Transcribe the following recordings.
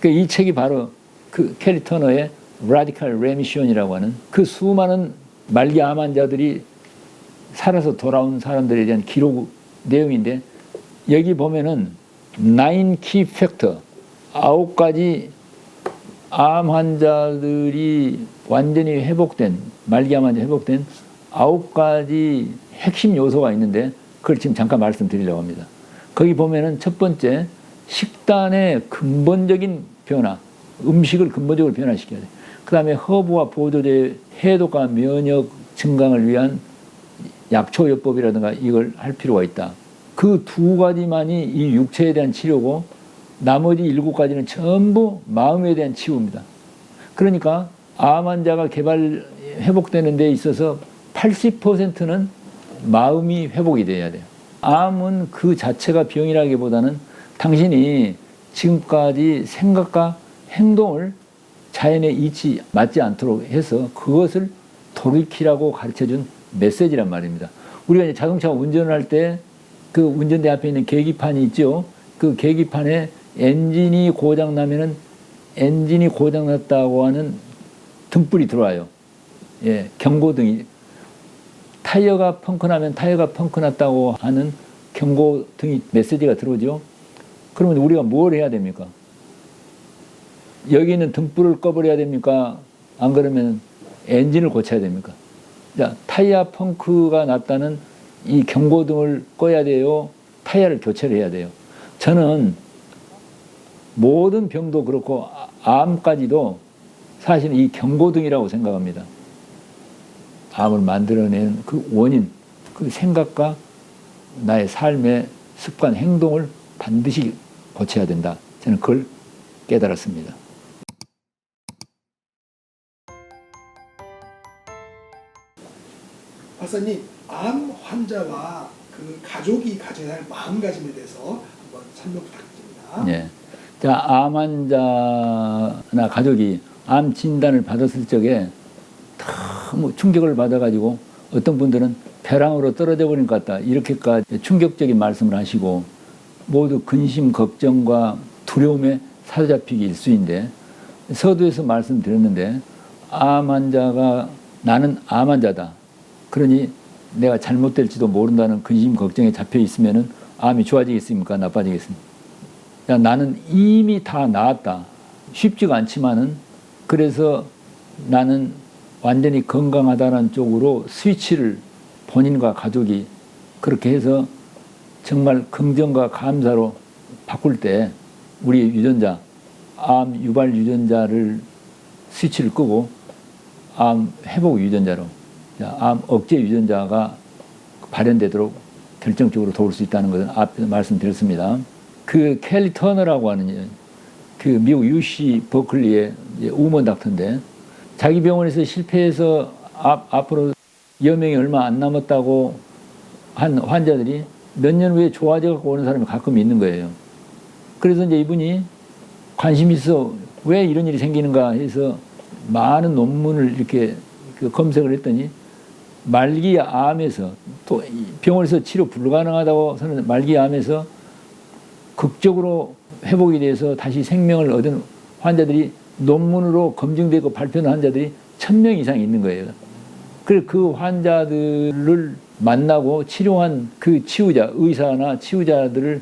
그러니까 이 책이 바로 그 캐리 터너의 라디칼 레미션이라고 하는 그 수많은 말기 암 환자들이 살아서 돌아온 사람들에 대한 기록 내용인데 여기 보면은 나인 키 팩터 아홉 가지 암 환자들이 완전히 회복된 말기 암 환자 회복된 아홉 가지 핵심 요소가 있는데 그걸 지금 잠깐 말씀드리려고 합니다. 거기 보면은 첫 번째 식단의 근본적인 변화, 음식을 근본적으로 변화시켜야 돼. 그 다음에 허브와 보조제 해독과 면역 증강을 위한 약초요법이라든가 이걸 할 필요가 있다. 그 두 가지만이 이 육체에 대한 치료고 나머지 일곱 가지는 전부 마음에 대한 치유입니다. 그러니까 암 환자가 개발 회복되는 데 있어서 80%는 마음이 회복이 돼야 돼요. 암은 그 자체가 병이라기보다는 당신이 지금까지 생각과 행동을 자연의 이치 맞지 않도록 해서 그것을 돌이키라고 가르쳐 준 메시지란 말입니다. 우리가 이제 자동차 운전을 할 때 그 운전대 앞에 있는 계기판이 있죠. 그 계기판에 엔진이 고장 나면은 엔진이 고장 났다고 하는 등불이 들어와요. 예, 경고등이 타이어가 펑크 나면 타이어가 펑크 났다고 하는 경고등이 메시지가 들어오죠. 그러면 우리가 뭘 해야 됩니까? 여기 있는 등불을 꺼버려야 됩니까? 안 그러면 엔진을 고쳐야 됩니까? 자, 타이어 펑크가 났다는 이 경고등을 꺼야 돼요. 타이어를 교체를 해야 돼요. 저는 모든 병도 그렇고 암까지도 사실 이 경고등이라고 생각합니다. 암을 만들어낸 그 원인, 그 생각과 나의 삶의 습관, 행동을 반드시 고쳐야 된다. 저는 그걸 깨달았습니다. 박사님, 암 환자와 그 가족이 가져야 할 마음가짐에 대해서 한번 설명 부탁드립니다. 예. 자, 암 환자나 가족이 암 진단을 받았을 적에 너무 충격을 받아가지고 어떤 분들은 벼랑으로 떨어져 버린 것 같다. 이렇게까지 충격적인 말씀을 하시고 모두 근심, 걱정과 두려움에 사로잡히기 일수인데 서두에서 말씀드렸는데 암 환자가 나는 암 환자다. 그러니 내가 잘못될지도 모른다는 근심, 걱정에 잡혀 있으면은 암이 좋아지겠습니까? 나빠지겠습니까? 야, 나는 이미 다 나았다. 쉽지가 않지만은 그래서 나는 완전히 건강하다는 쪽으로 스위치를 본인과 가족이 그렇게 해서 정말 긍정과 감사로 바꿀 때 우리 유전자, 암 유발 유전자를 스위치를 끄고 암 회복 유전자로 암 억제 유전자가 발현되도록 결정적으로 도울 수 있다는 것을 앞에서 말씀드렸습니다. 그 켈리 터너라고 하는 그 미국 UC 버클리의 우먼 닥터인데 자기 병원에서 실패해서 앞, 앞으로 여명이 얼마 안 남았다고 한 환자들이 몇 년 후에 좋아져 오는 사람이 가끔 있는 거예요. 그래서 이제 이분이 관심 있어 왜 이런 일이 생기는가 해서 많은 논문을 이렇게 그 검색을 했더니 말기 암에서 또 병원에서 치료 불가능하다고 하는 말기 암에서 극적으로 회복이 돼서 다시 생명을 얻은 환자들이 논문으로 검증되고 발표한 환자들이 천 명 이상 있는 거예요. 그래서 그 환자들을 만나고 치료한 그 치유자, 의사나 치유자들을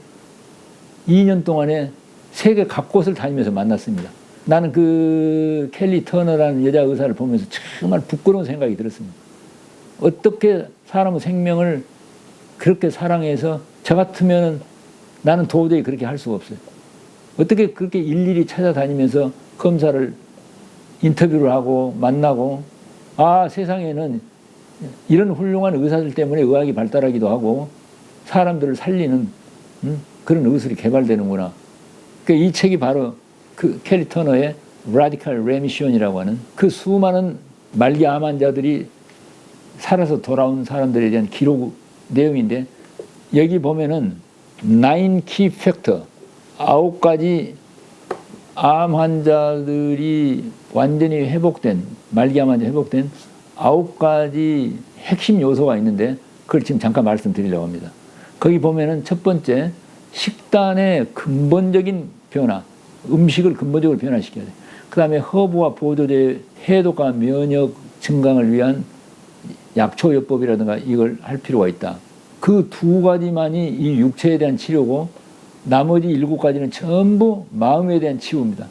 2년 동안에 세계 각곳을 다니면서 만났습니다. 나는 그 켈리 터너라는 여자 의사를 보면서 정말 부끄러운 생각이 들었습니다. 어떻게 사람의 생명을 그렇게 사랑해서 저 같으면 나는 도저히 그렇게 할 수가 없어요. 어떻게 그렇게 일일이 찾아다니면서 검사를 인터뷰를 하고 만나고 아 세상에는 이런 훌륭한 의사들 때문에 의학이 발달하기도 하고 사람들을 살리는 음? 그런 의술이 개발되는구나. 그러니까 이 책이 바로 그 캐리 터너의 라디칼 레미션이라고 하는 그 수많은 말기 암 환자들이 살아서 돌아온 사람들에 대한 기록 내용인데 여기 보면은 나인 키 팩터 아홉 가지 암 환자들이 완전히 회복된 말기 암 환자 회복된 아홉 가지 핵심 요소가 있는데 그걸 지금 잠깐 말씀드리려고 합니다. 거기 보면은 첫 번째 식단의 근본적인 변화, 음식을 근본적으로 변화시켜야 돼. 그 다음에 허브와 보조제 해독과 면역 증강을 위한 약초 요법이라든가 이걸 할 필요가 있다. 그 두 가지만이 이 육체에 대한 치료고 나머지 일곱 가지는 전부 마음에 대한 치유입니다.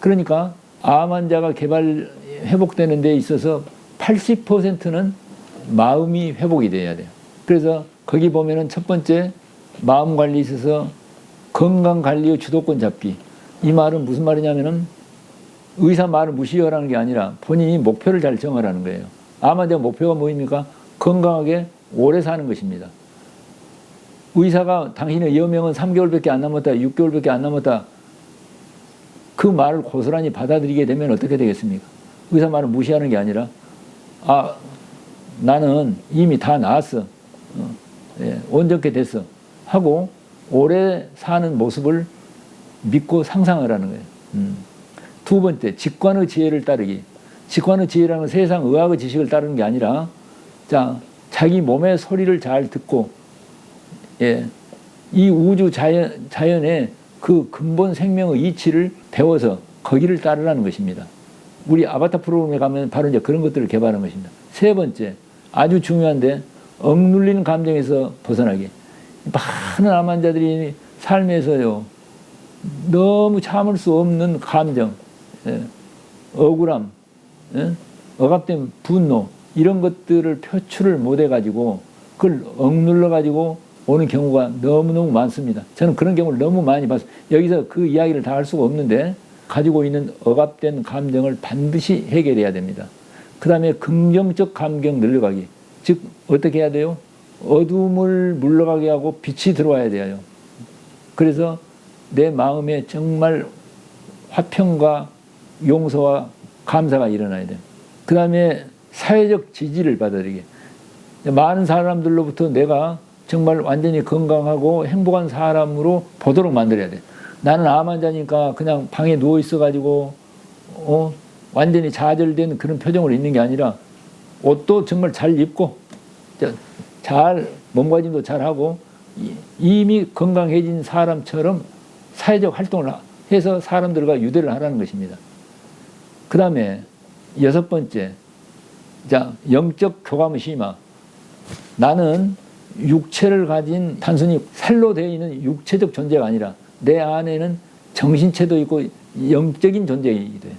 그러니까 암 환자가 개발 회복되는 데 있어서 80%는 마음이 회복이 돼야 돼요. 그래서 거기 보면은 첫 번째 마음 관리에 있어서 건강 관리의 주도권 잡기. 이 말은 무슨 말이냐면은 의사 말을 무시하라는 게 아니라 본인이 목표를 잘 정하라는 거예요. 암 환자 목표가 뭐입니까? 건강하게 오래 사는 것입니다. 의사가 당신의 여명은 3개월밖에 안 남았다, 6개월밖에 안 남았다. 그 말을 고스란히 받아들이게 되면 어떻게 되겠습니까? 의사 말을 무시하는 게 아니라 아 나는 이미 다 나았어, 어, 예, 온전케 됐어 하고 오래 사는 모습을 믿고 상상하라는 거예요. 음. 두 번째 직관의 지혜를 따르기. 직관의 지혜라는 건 세상 의학의 지식을 따르는 게 아니라 자 자기 몸의 소리를 잘 듣고 예, 이 우주 자연, 자연의 그 근본 생명의 이치를 배워서 거기를 따르라는 것입니다. 우리 아바타 프로그램에 가면 바로 이제 그런 것들을 개발한 것입니다. 세 번째, 아주 중요한데, 억눌리는 감정에서 벗어나기. 많은 암 환자들이 삶에서요, 너무 참을 수 없는 감정, 예, 억울함, 예, 억압된 분노, 이런 것들을 표출을 못 해 가지고, 그걸 억눌러 가지고 오는 경우가 너무너무 많습니다. 저는 그런 경우를 너무 많이 봤어요. 여기서 그 이야기를 다 할 수가 없는데 가지고 있는 억압된 감정을 반드시 해결해야 됩니다. 그 다음에 긍정적 감경 늘려가기. 즉, 어떻게 해야 돼요? 어둠을 물러가게 하고 빛이 들어와야 돼요. 그래서 내 마음에 정말 화평과 용서와 감사가 일어나야 돼요. 그 다음에 사회적 지지를 받아들이게. 많은 사람들로부터 내가 정말 완전히 건강하고 행복한 사람으로 보도록 만들어야 돼. 나는 암 환자니까 그냥 방에 누워 있어가지고 어 완전히 좌절된 그런 표정으로 있는 게 아니라 옷도 정말 잘 입고 저, 잘 몸가짐도 잘 하고 이- 이미 건강해진 사람처럼 사회적 활동을 하- 해서 사람들과 유대를 하라는 것입니다. 그 다음에 여섯 번째, 자 영적 교감의 심화. 나는 육체를 가진 단순히 살로 되어 있는 육체적 존재가 아니라 내 안에는 정신체도 있고 영적인 존재이기도 해요.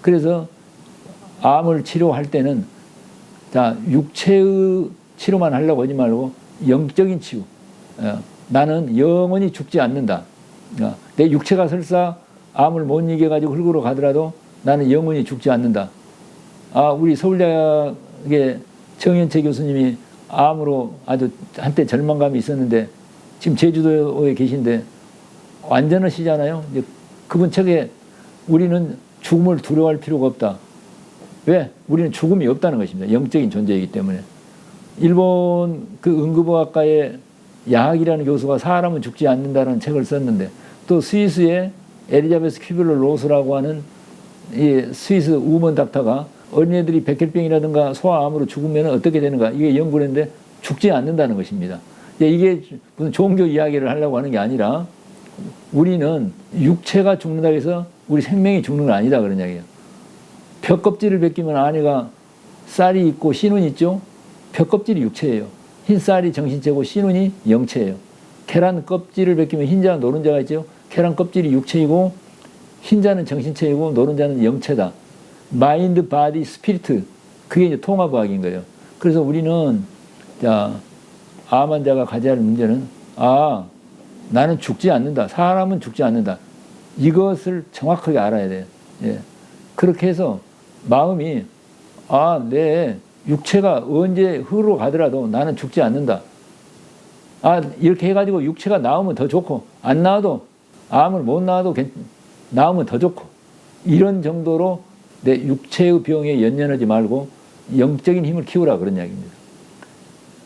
그래서 암을 치료할 때는 자 육체의 치료만 하려고 하지 말고 영적인 치유. 어, 나는 영원히 죽지 않는다. 어, 내 육체가 설사 암을 못 이겨가지고 흙으로 가더라도 나는 영원히 죽지 않는다. 아 우리 서울대학의 정현채 교수님이 암으로 아주 한때 절망감이 있었는데 지금 제주도에 계신데 완전하시잖아요. 이제 그분 책에 우리는 죽음을 두려워할 필요가 없다. 왜? 우리는 죽음이 없다는 것입니다. 영적인 존재이기 때문에. 일본 그 응급의학과의 야학이라는 교수가 사람은 죽지 않는다는 책을 썼는데 또 스위스의 에리자베스 큐빌러 로스라고 하는 이 스위스 우먼 닥터가 어린애들이 백혈병이라든가 소아암으로 죽으면 어떻게 되는가 이게 연구를 했는데 죽지 않는다는 것입니다. 이게 무슨 종교 이야기를 하려고 하는 게 아니라 우리는 육체가 죽는다 해서 우리 생명이 죽는 건 아니다 그런 이야기예요. 벽껍질을 벗기면 안에가 쌀이 있고 씨눈 있죠. 벽껍질이 육체예요. 흰 쌀이 정신체고 씨눈이 영체예요. 계란 껍질을 벗기면 흰자 노른자가 있죠. 계란 껍질이 육체이고 흰자는 정신체이고 노른자는 영체다. 마인드, 바디, 스피리트 그게 이제 통합의학인 거예요. 그래서 우리는 자, 암 환자가 가져야 할 문제는 아 나는 죽지 않는다. 사람은 죽지 않는다. 이것을 정확하게 알아야 돼요. 예. 그렇게 해서 마음이 아, 내 육체가 언제 흙으로 가더라도 나는 죽지 않는다. 아, 이렇게 해가지고 육체가 나오면 더 좋고, 안 나와도, 암을 못 나와도 괜, 나오면 더 좋고, 이런 정도로 내 육체의 병에 연연하지 말고 영적인 힘을 키우라 그런 이야기입니다.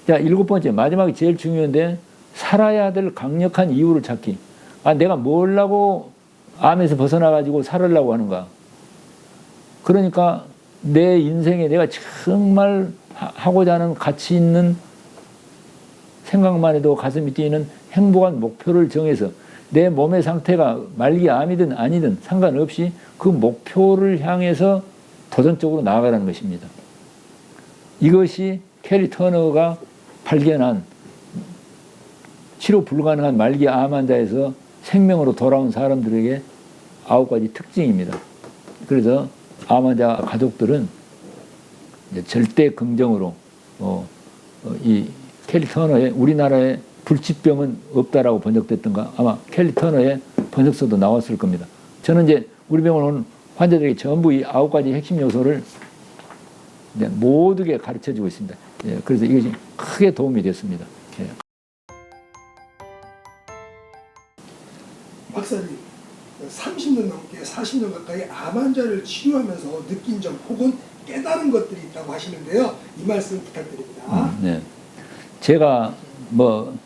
자, 일곱 번째, 마지막에 제일 중요한데, 살아야 될 강력한 이유를 찾기. 아, 내가 뭘라고 암에서 벗어나가지고 살으려고 하는가. 그러니까 내 인생에 내가 정말 하- 하고자 하는 가치 있는 생각만 해도 가슴이 뛰는 행복한 목표를 정해서 내 몸의 상태가 말기 암이든 아니든 상관없이 그 목표를 향해서 도전적으로 나아가라는 것입니다. 이것이 캐리 터너가 발견한 치료 불가능한 말기 암 환자에서 생명으로 돌아온 사람들에게 아홉 가지 특징입니다. 그래서 암 환자 가족들은 절대 긍정으로 어, 어, 이 켈리 터너의 우리나라에 불치병은 없다라고 번역됐던가 아마 켈리 터너의 번역서도 나왔을 겁니다. 저는 이제 우리 병원 온 환자들에게 전부 이 아홉 가지 핵심 요소를 모두게 가르쳐 주고 있습니다. 예, 그래서 이것이 크게 도움이 됐습니다. 40년 가까이 암 환자를 치료하면서 느낀 점 혹은 깨달은 것들이 있다고 하시는데요. 이 말씀 부탁드립니다. 네. 제가 뭐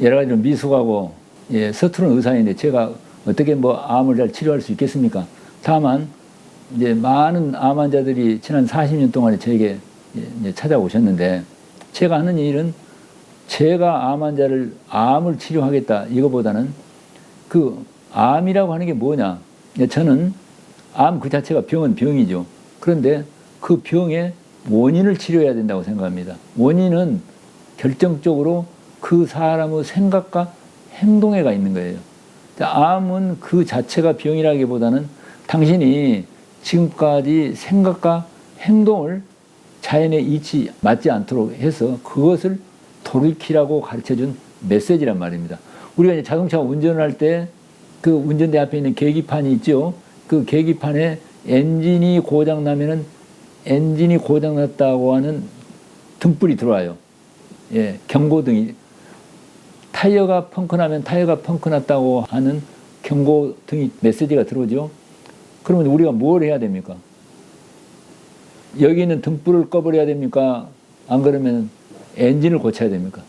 여러 가지로 미숙하고 예, 서투른 의사인데 제가 어떻게 뭐 암을 잘 치료할 수 있겠습니까? 다만 이제 많은 암 환자들이 지난 40년 동안에 저에게 예, 찾아오셨는데 제가 하는 일은 제가 암 환자를 암을 치료하겠다 이거보다는 그 암이라고 하는 게 뭐냐? 예, 저는 암 그 자체가 병은 병이죠. 그런데 그 병의 원인을 치료해야 된다고 생각합니다. 원인은 결정적으로 그 사람의 생각과 행동에가 있는 거예요. 자, 암은 그 자체가 병이라기보다는 당신이 지금까지 생각과 행동을 자연의 이치 맞지 않도록 해서 그것을 돌이키라고 가르쳐 준 메시지란 말입니다. 우리가 이제 자동차 운전을 할때 그 운전대 앞에 있는 계기판이 있죠. 그 계기판에 엔진이 고장 나면은 엔진이 고장 났다고 하는 등불이 들어와요. 예, 경고등이 타이어가 펑크 나면 타이어가 펑크 났다고 하는 경고등이 메시지가 들어오죠. 그러면 우리가 뭘 해야 됩니까? 여기 있는 등불을 꺼버려야 됩니까? 안 그러면 엔진을 고쳐야 됩니까?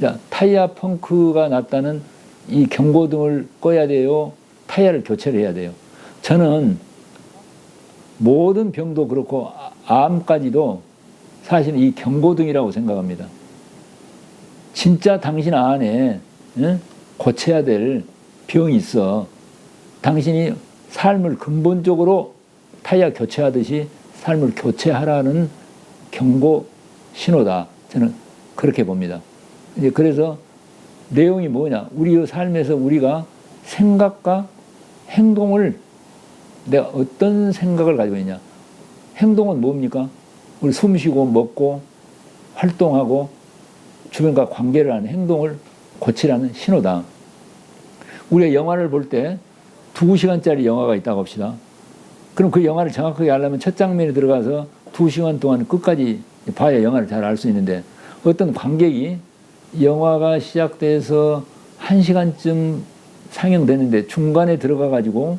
자, 타이어 펑크가 났다는 이 경고등을 꺼야 돼요. 타이어를 교체를 해야 돼요. 저는 모든 병도 그렇고 아- 암까지도 사실은 이 경고등이라고 생각합니다. 진짜 당신 안에 응? 고쳐야 될 병이 있어. 당신이 삶을 근본적으로 타이어 교체하듯이 삶을 교체하라는 경고 신호다. 저는 그렇게 봅니다. 이제 그래서 내용이 뭐냐? 우리의 삶에서 우리가 생각과 행동을 내가 어떤 생각을 가지고 있냐? 행동은 뭡니까? 우리 숨 쉬고 먹고 활동하고 주변과 관계를 하는 행동을 고치라는 신호다. 우리가 영화를 볼 때 두 시간짜리 영화가 있다고 합시다. 그럼 그 영화를 정확하게 알려면 첫 장면에 들어가서 두 시간 동안 끝까지 봐야 영화를 잘 알 수 있는데 어떤 관객이 영화가 시작돼서 한 시간쯤 상영되는데 중간에 들어가 가지고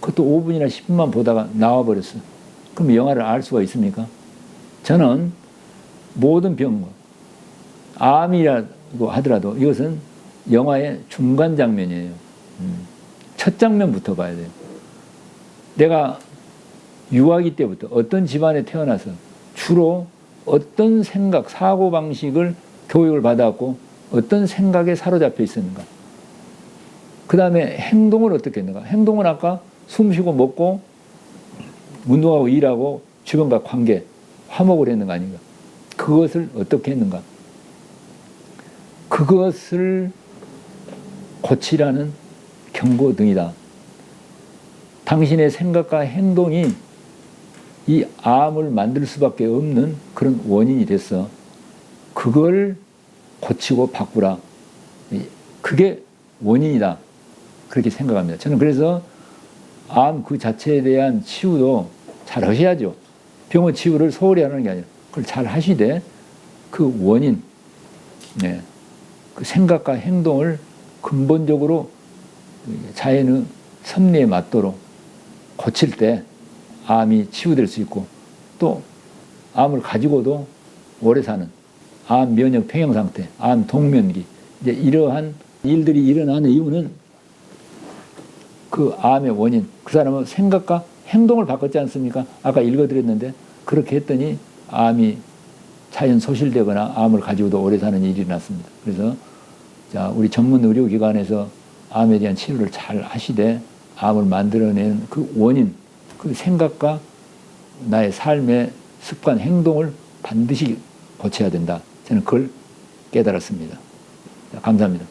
그것도 5분이나 10분만 보다가 나와 버렸어. 그럼 영화를 알 수가 있습니까? 저는 모든 병, 암이라고 하더라도 이것은 영화의 중간 장면이에요. 음. 첫 장면부터 봐야 돼요. 내가 유아기 때부터 어떤 집안에 태어나서 주로 어떤 생각, 사고 방식을 교육을 받았고 어떤 생각에 사로잡혀 있었는가. 그 다음에 행동을 어떻게 했는가. 행동은 아까 숨 쉬고 먹고 운동하고 일하고 주변과 관계, 화목을 했는 거 아닌가. 그것을 어떻게 했는가. 그것을 고치라는 경고등이다. 당신의 생각과 행동이 이 암을 만들 수밖에 없는 그런 원인이 됐어. 그걸 고치고 바꾸라. 그게 원인이다. 그렇게 생각합니다. 저는 그래서 암 그 자체에 대한 치유도 잘 하셔야죠. 병원 치유를 소홀히 하는 게 아니라 그걸 잘 하시되 그 원인, 네. 그 생각과 행동을 근본적으로 자연의 섭리에 맞도록 고칠 때 암이 치유될 수 있고 또 암을 가지고도 오래 사는 암 면역 평형 상태, 암 동면기 이제 이러한 일들이 일어나는 이유는 그 암의 원인 그 사람은 생각과 행동을 바꿨지 않습니까? 아까 읽어드렸는데 그렇게 했더니 암이 자연 소실되거나 암을 가지고도 오래 사는 일이 났습니다. 그래서 자 우리 전문 의료기관에서 암에 대한 치료를 잘 하시되 암을 만들어내는 그 원인, 그 생각과 나의 삶의 습관, 행동을 반드시 고쳐야 된다. 저는 그걸 깨달았습니다. 감사합니다.